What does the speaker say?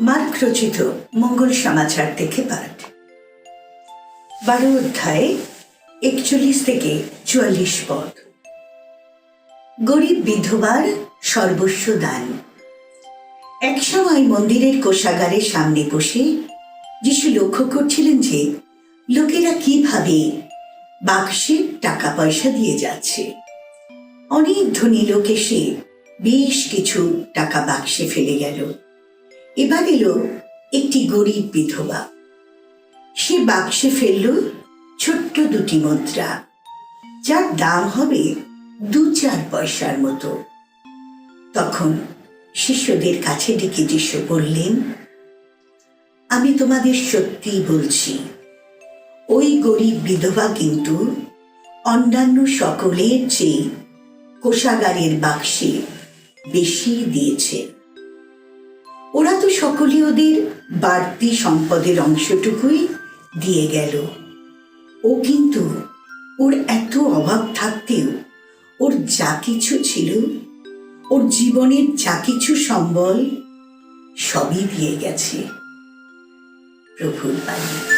Mark রচিত মঙ্গল সমাচার থেকে পাঠ। বারো অধ্যায় একচল্লিশ থেকে চুয়াল্লিশ পদ। গরিব বিধবার সর্বস্ব দান। একসময় মন্দিরের কোষাগারের সামনে বসে যিশু লক্ষ্য করছিলেন যে লোকেরা কীভাবে বাক্সে টাকা পয়সা দিয়ে যাচ্ছে। অনেক ধনী লোক এসে বেশ কিছু টাকা বাক্সে ফেলে গেল। এবার এলো একটি গরিব বিধবা। সে বাক্সে ফেলল ছোট্ট দুটি মুদ্রা, যার দাম হবে দু চার পয়সার মতো। তখন শিষ্যদের কাছে ডেকে যিশু বললেন, আমি তোমাদের সত্যি বলছি, ওই গরিব বিধবা কিন্তু অন্যান্য সকলের চেয়ে কোষাগারের বাক্সে বেশি দিয়েছে। তো সকলে ওদের বাড়তি সম্পদের অংশটুকুই দিয়ে গেল। ও কিন্তু ওর এত অভাব থাকতেও ওর যা কিছু ছিল, ওর জীবনের যা কিছু সম্বল সবই দিয়ে গেছে। প্রভুর বাণী